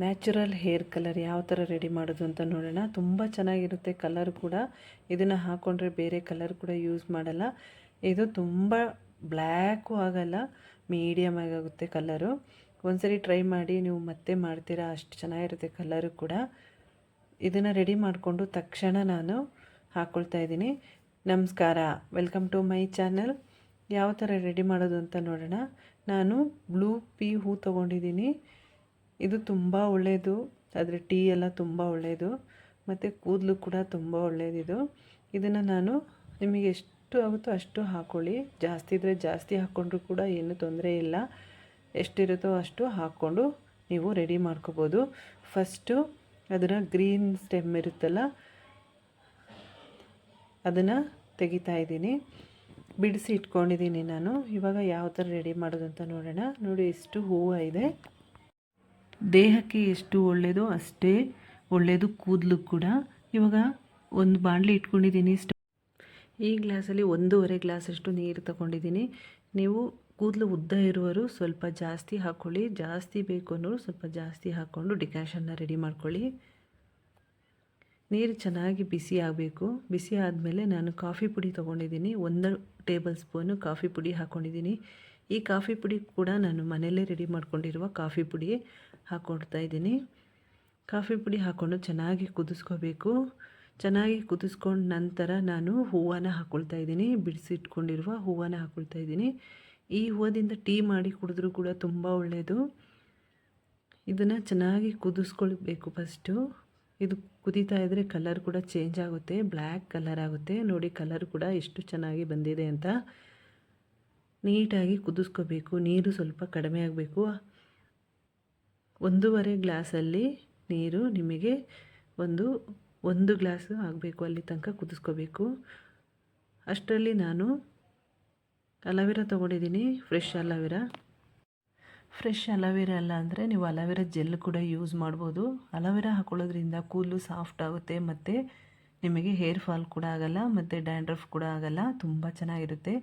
Natural hair colour ಯಾವ ಥರ ready ಮಾಡೋದು ಅಂತ ನೋಡೋಣ. ತುಂಬ ಚೆನ್ನಾಗಿರುತ್ತೆ ಕಲರ್ ಕೂಡ. ಇದನ್ನು ಹಾಕ್ಕೊಂಡ್ರೆ ಬೇರೆ ಕಲರ್ ಕೂಡ ಯೂಸ್ ಮಾಡಲ್ಲ. ಇದು ತುಂಬ ಬ್ಲ್ಯಾಕು ಆಗಲ್ಲ ಮೀಡಿಯಮ್ ಆಗುತ್ತೆ ಕಲರು. ಒಂದ್ಸರಿ ಟ್ರೈ ಮಾಡಿ, ನೀವು ಮತ್ತೆ ಮಾಡ್ತೀರಾ, ಅಷ್ಟು ಚೆನ್ನಾಗಿರುತ್ತೆ ಕಲರು ಕೂಡ. ಇದನ್ನು ರೆಡಿ ಮಾಡಿಕೊಂಡು ತಕ್ಷಣ ನಾನು ಹಾಕ್ಕೊಳ್ತಾ ಇದ್ದೀನಿ. ನಮಸ್ಕಾರ, ವೆಲ್ಕಮ್ ಟು ಮೈ ಚಾನಲ್. ಯಾವ ಥರ ರೆಡಿ ಮಾಡೋದು ಅಂತ ನೋಡೋಣ. ನಾನು ಬ್ಲೂ ಪೀ ಹೂ ತೊಗೊಂಡಿದ್ದೀನಿ. ಇದು ತುಂಬ ಒಳ್ಳೆಯದು ಅದರ ಟೀ ಎಲ್ಲ ತುಂಬ ಒಳ್ಳೆಯದು ಮತ್ತು ಕೂದಲು ಕೂಡ ತುಂಬ ಒಳ್ಳೆಯದಿದು ಇದನ್ನು ನಾನು ನಿಮಗೆ ಎಷ್ಟು ಆಗುತ್ತೋ ಅಷ್ಟು ಹಾಕ್ಕೊಳ್ಳಿ ಜಾಸ್ತಿ ಇದ್ದರೆ ಜಾಸ್ತಿ ಹಾಕ್ಕೊಂಡ್ರೂ ಕೂಡ ಏನು ತೊಂದರೆ ಇಲ್ಲ. ಎಷ್ಟಿರುತ್ತೋ ಅಷ್ಟು ಹಾಕ್ಕೊಂಡು ನೀವು ರೆಡಿ ಮಾಡ್ಕೋಬೋದು. ಫಸ್ಟು ಅದರ ಗ್ರೀನ್ ಸ್ಟೆಮ್ ಇರುತ್ತಲ್ಲ, ಅದನ್ನು ತೆಗಿತಾ ಇದ್ದೀನಿ. ಬಿಡಿಸಿ ಇಟ್ಕೊಂಡಿದ್ದೀನಿ ನಾನು. ಇವಾಗ ಯಾವ ಥರ ರೆಡಿ ಮಾಡೋದಂತ ನೋಡೋಣ. ನೋಡಿ, ಇಷ್ಟು ಹೂವು ಇದೆ. ದೇಹಕ್ಕೆ ಎಷ್ಟು ಒಳ್ಳೆಯದೋ ಅಷ್ಟೇ ಒಳ್ಳೆಯದು ಕೂದಲು ಕೂಡ. ಇವಾಗ ಒಂದು ಬಾಣಲಿ ಇಟ್ಕೊಂಡಿದ್ದೀನಿ. ಸ್ಟ ಈ ಗ್ಲಾಸಲ್ಲಿ ಒಂದೂವರೆ ಗ್ಲಾಸಷ್ಟು ನೀರು ತಗೊಂಡಿದ್ದೀನಿ. ನೀವು ಕೂದಲು ಉದ್ದ ಇರುವರು ಸ್ವಲ್ಪ ಜಾಸ್ತಿ ಹಾಕ್ಕೊಳ್ಳಿ ಜಾಸ್ತಿ ಬೇಕು ಅನ್ನೋರು ಸ್ವಲ್ಪ ಜಾಸ್ತಿ ಹಾಕ್ಕೊಂಡು ಡಿಕಾಷನ್ನ ರೆಡಿ ಮಾಡ್ಕೊಳ್ಳಿ. ನೀರು ಚೆನ್ನಾಗಿ ಬಿಸಿ ಆಗಬೇಕು. ಬಿಸಿ ಆದಮೇಲೆ ನಾನು ಕಾಫಿ ಪುಡಿ ತೊಗೊಂಡಿದ್ದೀನಿ. ಒಂದು ಟೇಬಲ್ ಸ್ಪೂನು ಕಾಫಿ ಪುಡಿ ಹಾಕ್ಕೊಂಡಿದ್ದೀನಿ ಈ ಕಾಫಿ ಪುಡಿ ಕೂಡ ನಾನು ಮನೆಯಲ್ಲೇ ರೆಡಿ ಮಾಡ್ಕೊಂಡಿರುವ ಕಾಫಿ ಪುಡಿ ಹಾಕ್ಕೊಡ್ತಾ ಇದ್ದೀನಿ. ಕಾಫಿ ಪುಡಿ ಹಾಕ್ಕೊಂಡು ಚೆನ್ನಾಗಿ ಕುದಿಸ್ಕೋಬೇಕು. ಚೆನ್ನಾಗಿ ಕುದಿಸ್ಕೊಂಡ ನಂತರ ನಾನು ಹೂವನ್ನ ಹಾಕ್ಕೊಳ್ತಾ ಇದ್ದೀನಿ. ಬಿಡಿಸಿಟ್ಕೊಂಡಿರುವ ಹೂವನ್ನು ಹಾಕ್ಕೊಳ್ತಾ ಇದ್ದೀನಿ. ಈ ಹೂವದಿಂದ ಟೀ ಮಾಡಿ ಕುಡಿದ್ರೂ ಕೂಡ ತುಂಬ ಒಳ್ಳೆಯದು ಇದನ್ನು ಚೆನ್ನಾಗಿ ಕುದಿಸ್ಕೊಳ್ಬೇಕು ಫಸ್ಟು. ಇದು ಕುದೀತಾ ಇದ್ದರೆ ಕಲರ್ ಕೂಡ ಚೇಂಜ್ ಆಗುತ್ತೆ. ಬ್ಲ್ಯಾಕ್ ಕಲರ್ ಆಗುತ್ತೆ. ನೋಡಿ ಕಲರ್ ಕೂಡ ಎಷ್ಟು ಚೆನ್ನಾಗಿ ಬಂದಿದೆ ಅಂತ. ನೀಟಾಗಿ ಕುದಿಸ್ಕೋಬೇಕು, ನೀರು ಸ್ವಲ್ಪ ಕಡಿಮೆ ಆಗಬೇಕು. ಒಂದೂವರೆ ಗ್ಲಾಸಲ್ಲಿ ನೀರು ನಿಮಗೆ ಒಂದು ಒಂದು ಗ್ಲಾಸ್ ಆಗಬೇಕು ಅಲ್ಲಿ ತನಕ ಕುದಿಸ್ಕೋಬೇಕು. ಅಷ್ಟರಲ್ಲಿ ನಾನು ಅಲವಿರಾ ತೊಗೊಂಡಿದ್ದೀನಿ, ಫ್ರೆಶ್ ಅಲವಿರಾ. ಫ್ರೆಶ್ ಅಲೋವೆರಾ ಅಲ್ಲ ಅಂದರೆ ನೀವು ಅಲೋವೆರಾ ಜೆಲ್ ಕೂಡ ಯೂಸ್ ಮಾಡ್ಬೋದು. ಅಲೋವೆರಾ ಹಾಕೊಳ್ಳೋದ್ರಿಂದ ಕೂದಲು ಸಾಫ್ಟ್ ಆಗುತ್ತೆ ಮತ್ತು ನಿಮಗೆ ಹೇರ್ ಫಾಲ್ ಕೂಡ ಆಗಲ್ಲ, ಮತ್ತು ಡ್ಯಾಂಡ್ರಫ್ ಕೂಡ ಆಗಲ್ಲ, ತುಂಬ ಚೆನ್ನಾಗಿರುತ್ತೆ.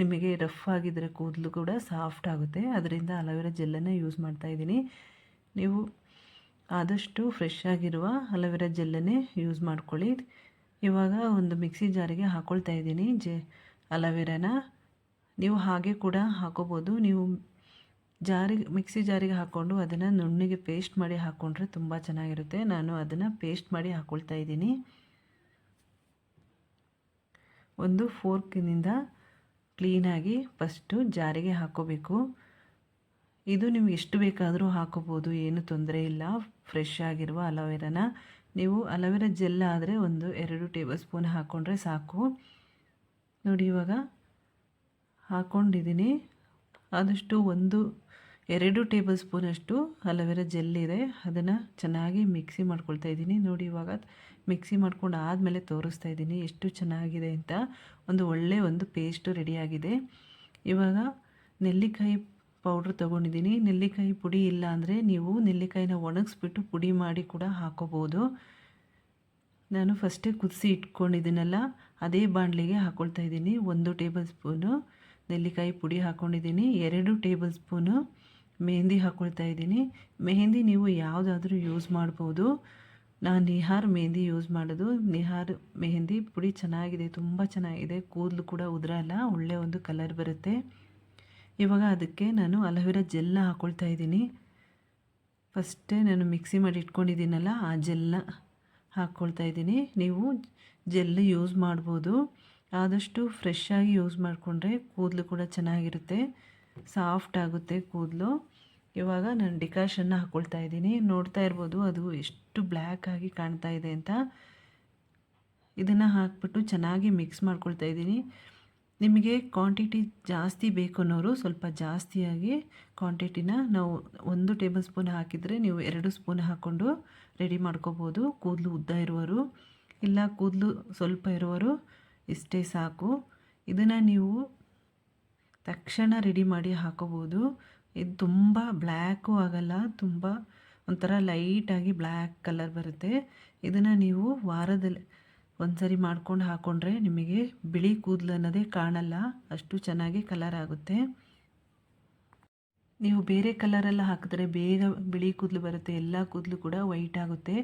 ನಿಮಗೆ ರಫ್ ಆಗಿದ್ದರೆ ಕೂದಲು ಕೂಡ ಸಾಫ್ಟ್ ಆಗುತ್ತೆ. ಅದರಿಂದ ಅಲೋವೆರಾ ಜೆಲ್ಲನ್ನು ಯೂಸ್ ಮಾಡ್ತಾ ಇದ್ದೀನಿ. ನೀವು ಆದಷ್ಟು ಫ್ರೆಶ್ ಆಗಿರುವ ಅಲೋವೆರಾ ಜೆಲ್ಲನ್ನೇ ಯೂಸ್ ಮಾಡ್ಕೊಳ್ಳಿ. ಇವಾಗ ಒಂದು ಮಿಕ್ಸಿ ಜಾರಿಗೆ ಹಾಕ್ಕೊಳ್ತಾ ಇದ್ದೀನಿ. ಜೆ ಅಲೋವೆರಾನ ನೀವು ಹಾಗೆ ಕೂಡ ಹಾಕೋಬೋದು. ನೀವು ಜಾರಿಗೆ ಮಿಕ್ಸಿ ಜಾರಿಗೆ ಹಾಕ್ಕೊಂಡು ಅದನ್ನು ನುಣ್ಣಿಗೆ ಪೇಸ್ಟ್ ಮಾಡಿ ಹಾಕ್ಕೊಂಡ್ರೆ ತುಂಬ ಚೆನ್ನಾಗಿರುತ್ತೆ. ನಾನು ಅದನ್ನು ಪೇಸ್ಟ್ ಮಾಡಿ ಹಾಕ್ಕೊಳ್ತಾ ಇದ್ದೀನಿ. ಒಂದು ಫೋರ್ಕಿನಿಂದ ಕ್ಲೀನಾಗಿ ಫಸ್ಟು ಜಾರಿಗೆ ಹಾಕೋಬೇಕು. ಇದು ನಿಮ್ಗೆ ಎಷ್ಟು ಬೇಕಾದರೂ ಹಾಕೋಬೋದು, ಏನು ತೊಂದರೆ ಇಲ್ಲ. ಫ್ರೆಶ್ ಆಗಿರುವ ಅಲೋವೆರಾನ ನೀವು ಅಲೋವೆರಾ ಜೆಲ್ ಆದರೆ ಒಂದು ಎರಡು ಟೇಬಲ್ ಸ್ಪೂನ್ ಹಾಕ್ಕೊಂಡ್ರೆ ಸಾಕು. ನೋಡಿ ಇವಾಗ ಹಾಕ್ಕೊಂಡಿದ್ದೀನಿ ಆದಷ್ಟು ಒಂದು ಎರಡು ಟೇಬಲ್ ಸ್ಪೂನಷ್ಟು ಅಲೋವೆರಾ ಜೆಲ್ ಇದೆ. ಅದನ್ನು ಚೆನ್ನಾಗಿ ಮಿಕ್ಸಿ ಮಾಡ್ಕೊಳ್ತಾ ಇದ್ದೀನಿ. ನೋಡಿ, ಇವಾಗ ಮಿಕ್ಸಿ ಮಾಡ್ಕೊಂಡು ಆದಮೇಲೆ ತೋರಿಸ್ತಾ ಇದ್ದೀನಿ ಎಷ್ಟು ಚೆನ್ನಾಗಿದೆ ಅಂತ. ಒಂದು ಒಳ್ಳೆ ಒಂದು ಪೇಸ್ಟು ರೆಡಿಯಾಗಿದೆ ಇವಾಗ ನೆಲ್ಲಿಕಾಯಿ ಪೌಡ್ರ್ ತೊಗೊಂಡಿದ್ದೀನಿ. ನೆಲ್ಲಿಕಾಯಿ ಪುಡಿ ಇಲ್ಲ ಅಂದರೆ ನೀವು ನೆಲ್ಲಿಕಾಯಿನ ಒಣಗಿಸ್ಬಿಟ್ಟು ಪುಡಿ ಮಾಡಿ ಕೂಡ ಹಾಕೋಬೋದು. ನಾನು ಫಸ್ಟೇ ಕುದಿಸಿ ಇಟ್ಕೊಂಡಿದ್ದೀನಲ್ಲ, ಅದೇ ಬಾಣಲಿಗೆ ಹಾಕ್ಕೊಳ್ತಾ ಇದ್ದೀನಿ. ಒಂದು ಟೇಬಲ್ ಸ್ಪೂನು ನೆಲ್ಲಿಕಾಯಿ ಪುಡಿ ಹಾಕ್ಕೊಂಡಿದ್ದೀನಿ ಎರಡು ಟೇಬಲ್ ಸ್ಪೂನು ಮೆಹಂದಿ ಹಾಕ್ಕೊಳ್ತಾ ಇದ್ದೀನಿ. ಮೆಹಂದಿ ನೀವು ಯಾವುದಾದ್ರೂ ಯೂಸ್ ಮಾಡ್ಬೋದು. ನಾನು ನಿಹಾರ್ ಮೆಹಂದಿ ಯೂಸ್ ಮಾಡೋದು. ನಿಹಾರ್ ಮೆಹಂದಿ ಪುಡಿ ಚೆನ್ನಾಗಿದೆ, ತುಂಬ ಚೆನ್ನಾಗಿದೆ. ಕೂದಲು ಕೂಡ ಉದುರಲ್ಲ ಒಳ್ಳೆಯ ಒಂದು ಕಲರ್ ಬರುತ್ತೆ. ಇವಾಗ ಅದಕ್ಕೆ ನಾನು ಅಲೋವೆರಾ ಜೆಲ್ಲ ಹಾಕ್ಕೊಳ್ತಾ ಇದ್ದೀನಿ. ಫಸ್ಟೇ ನಾನು ಮಿಕ್ಸಿ ಮಾಡಿ ಇಟ್ಕೊಂಡಿದ್ದೀನಲ್ಲ, ಆ ಜೆಲ್ಲ ಹಾಕ್ಕೊಳ್ತಾ ಇದ್ದೀನಿ. ನೀವು ಜೆಲ್ ಯೂಸ್ ಮಾಡ್ಬೋದು. ಆದಷ್ಟು ಫ್ರೆಶ್ ಆಗಿ ಯೂಸ್ ಮಾಡಿಕೊಂಡ್ರೆ ಕೂದಲು ಕೂಡ ಚೆನ್ನಾಗಿರುತ್ತೆ. ಸಾಫ್ಟ್ ಆಗುತ್ತೆ ಕೂದಲು. ಇವಾಗ ನಾನು ಡಿಕಾಷನ್ನ ಹಾಕ್ಕೊಳ್ತಾ ಇದ್ದೀನಿ. ನೋಡ್ತಾ ಇರ್ಬೋದು, ಅದು ಎಷ್ಟು ಬ್ಲ್ಯಾಕ್ ಆಗಿ ಕಾಣ್ತಾ ಇದೆ ಅಂತ. ಇದನ್ನು ಹಾಕ್ಬಿಟ್ಟು ಚೆನ್ನಾಗಿ ಮಿಕ್ಸ್ ಮಾಡ್ಕೊಳ್ತಾ ಇದ್ದೀನಿ. ನಿಮಗೆ ಕ್ವಾಂಟಿಟಿ ಜಾಸ್ತಿ ಬೇಕು ಅನ್ನೋರು ಸ್ವಲ್ಪ ಜಾಸ್ತಿಯಾಗಿ ಕ್ವಾಂಟಿಟಿನ ನಾವು ಒಂದು ಟೇಬಲ್ ಸ್ಪೂನ್ ಹಾಕಿದರೆ ನೀವು ಎರಡು ಸ್ಪೂನ್ ಹಾಕ್ಕೊಂಡು ರೆಡಿ ಮಾಡ್ಕೋಬೋದು. ಕೂದಲು ಉದ್ದ ಇರುವರು ಇಲ್ಲ ಕೂದಲು ಸ್ವಲ್ಪ ಇರುವರು ಇಷ್ಟೇ ಸಾಕು. ಇದನ್ನು ನೀವು ತಕ್ಷಣ ರೆಡಿ ಮಾಡಿ ಹಾಕೋಬೋದು. ಇದು ತುಂಬ ಬ್ಲ್ಯಾಕು ಆಗಲ್ಲ, ತುಂಬ ಒಂಥರ ಲೈಟಾಗಿ ಬ್ಲ್ಯಾಕ್ ಕಲರ್ ಬರುತ್ತೆ. ಇದನ್ನು ನೀವು ವಾರದಲ್ಲಿ ಒಂದು ಸರಿ ಮಾಡ್ಕೊಂಡು ಹಾಕ್ಕೊಂಡ್ರೆ ನಿಮಗೆ ಬಿಳಿ ಕೂದಲು ಅನ್ನೋದೇ ಕಾಣಲ್ಲ, ಅಷ್ಟು ಚೆನ್ನಾಗಿ ಕಲರ್ ಆಗುತ್ತೆ. ನೀವು ಬೇರೆ ಕಲರೆಲ್ಲ ಹಾಕಿದ್ರೆ ಬೇಗ ಬಿಳಿ ಕೂದಲು ಬರುತ್ತೆ, ಎಲ್ಲ ಕೂದಲು ಕೂಡ ವೈಟ್ ಆಗುತ್ತೆ.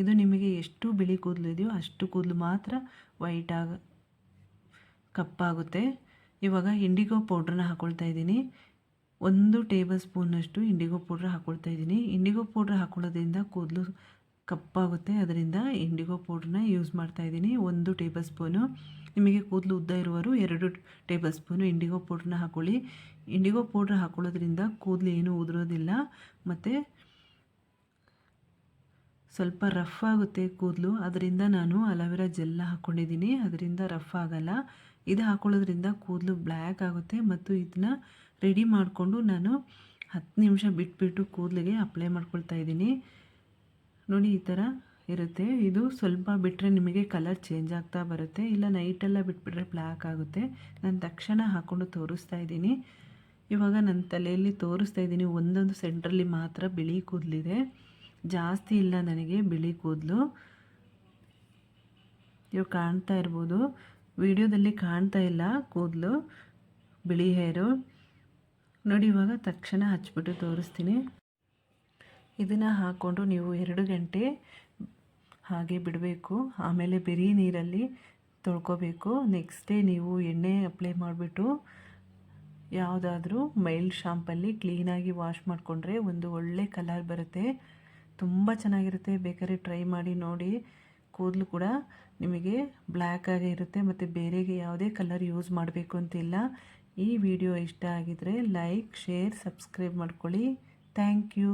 ಇದು ನಿಮಗೆ ಎಷ್ಟು ಬಿಳಿ ಕೂದಲು ಇದೆಯೋ ಅಷ್ಟು ಕೂದಲು ಮಾತ್ರ ವೈಟ್ ಆಗ, ಕಪ್ಪಾಗುತ್ತೆ. ಇವಾಗ ಇಂಡಿಗೋ ಪೌಡ್ರನ್ನ ಹಾಕ್ಕೊಳ್ತಾ ಇದ್ದೀನಿ. ಒಂದು ಟೇಬಲ್ ಸ್ಪೂನಷ್ಟು ಇಂಡಿಗೋ ಪೌಡ್ರ್ ಹಾಕ್ಕೊಳ್ತಾ ಇದ್ದೀನಿ. ಇಂಡಿಗೋ ಪೌಡ್ರ್ ಹಾಕ್ಕೊಳ್ಳೋದ್ರಿಂದ ಕೂದಲು ಕಪ್ಪಾಗುತ್ತೆ. ಅದರಿಂದ ಇಂಡಿಗೋ ಪೌಡ್ರನ್ನ ಯೂಸ್ ಮಾಡ್ತಾ ಇದ್ದೀನಿ. ಒಂದು ಟೇಬಲ್ ಸ್ಪೂನು. ನಿಮಗೆ ಕೂದಲು ಉದ್ದ ಇರುವರು ಎರಡು ಟೇಬಲ್ ಸ್ಪೂನು ಇಂಡಿಗೋ ಪೌಡ್ರನ್ನ ಹಾಕ್ಕೊಳ್ಳಿ ಇಂಡಿಗೋ ಪೌಡ್ರ್ ಹಾಕ್ಕೊಳ್ಳೋದ್ರಿಂದ ಕೂದಲು ಏನೂ ಉದುರೋದಿಲ್ಲ. ಮತ್ತು ಸ್ವಲ್ಪ ರಫ್ ಆಗುತ್ತೆ ಕೂದಲು. ಅದರಿಂದ ನಾನು ಅಲೋವೆರಾ ಜೆಲ್ಲ ಹಾಕ್ಕೊಂಡಿದ್ದೀನಿ ಅದರಿಂದ ರಫ್ ಆಗಲ್ಲ. ಇದು ಹಾಕ್ಕೊಳ್ಳೋದ್ರಿಂದ ಕೂದಲು ಬ್ಲ್ಯಾಕ್ ಆಗುತ್ತೆ ಮತ್ತು ಇದನ್ನ ರೆಡಿ ಮಾಡಿಕೊಂಡು ನಾನು ಹತ್ತು ನಿಮಿಷ ಬಿಟ್ಬಿಟ್ಟು ಕೂದಲಿಗೆ ಅಪ್ಲೈ ಮಾಡ್ಕೊಳ್ತಾ ಇದ್ದೀನಿ. ನೋಡಿ, ಈ ಥರ ಇರುತ್ತೆ. ಇದು ಸ್ವಲ್ಪ ಬಿಟ್ಟರೆ ನಿಮಗೆ ಕಲರ್ ಚೇಂಜ್ ಆಗ್ತಾ ಬರುತ್ತೆ. ಇಲ್ಲ, ನೈಟೆಲ್ಲ ಬಿಟ್ಬಿಟ್ರೆ ಬ್ಲ್ಯಾಕ್ ಆಗುತ್ತೆ. ನಾನು ತಕ್ಷಣ ಹಾಕ್ಕೊಂಡು ತೋರಿಸ್ತಾ ಇದ್ದೀನಿ. ಇವಾಗ ನನ್ನ ತಲೆಯಲ್ಲಿ ತೋರಿಸ್ತಾ ಇದ್ದೀನಿ, ಒಂದೊಂದು ಸೆಂಟ್ರಲ್ಲಿ ಮಾತ್ರ ಬಿಳಿ ಕೂದಲಿದೆ. ಜಾಸ್ತಿ ಇಲ್ಲ ನನಗೆ ಬಿಳಿ ಕೂದಲು. ಇವಾಗ ಕಾಣ್ತಾ ಇರ್ಬೋದು. ವಿಡಿಯೋದಲ್ಲಿ ಕಾಣ್ತಾ ಇಲ್ಲ ಕೂದಲು, ಬಿಳಿ ಹೇರು. ನೋಡಿ, ಇವಾಗ ತಕ್ಷಣ ಹಚ್ಚಿಬಿಟ್ಟು ತೋರಿಸ್ತೀನಿ. ಇದನ್ನು ಹಾಕ್ಕೊಂಡು ನೀವು ಎರಡು ಗಂಟೆ ಹಾಗೆ ಬಿಡಬೇಕು. ಆಮೇಲೆ ಬೆರಿ ನೀರಲ್ಲಿ ತೊಳ್ಕೊಬೇಕು. ನೆಕ್ಸ್ಟ್ ಡೇ ನೀವು ಎಣ್ಣೆ ಅಪ್ಲೈ ಮಾಡಿಬಿಟ್ಟು ಯಾವುದಾದ್ರೂ ಮೈಲ್ಡ್ ಶಾಂಪಲ್ಲಿ ಕ್ಲೀನಾಗಿ ವಾಶ್ ಮಾಡಿಕೊಂಡ್ರೆ ಒಂದು ಒಳ್ಳೆ ಕಲರ್ ಬರುತ್ತೆ. ತುಂಬ ಚೆನ್ನಾಗಿರುತ್ತೆ. ಬೇಕಾದ್ರೆ ಟ್ರೈ ಮಾಡಿ ನೋಡಿ. ಕೂದಲು ಕೂಡ ನಿಮಗೆ ಬ್ಲ್ಯಾಕ್ ಇರುತ್ತೆ. ಮತ್ತು ಬೇರೆಗೆ ಯಾವುದೇ ಕಲರ್ ಯೂಸ್ ಮಾಡಬೇಕು ಅಂತಿಲ್ಲ. ಈ ವಿಡಿಯೋ ಇಷ್ಟ ಆಗಿದರೆ ಲೈಕ್ ಶೇರ್ ಸಬ್ಸ್ಕ್ರೈಬ್ ಮಾಡ್ಕೊಳ್ಳಿ. Thank you.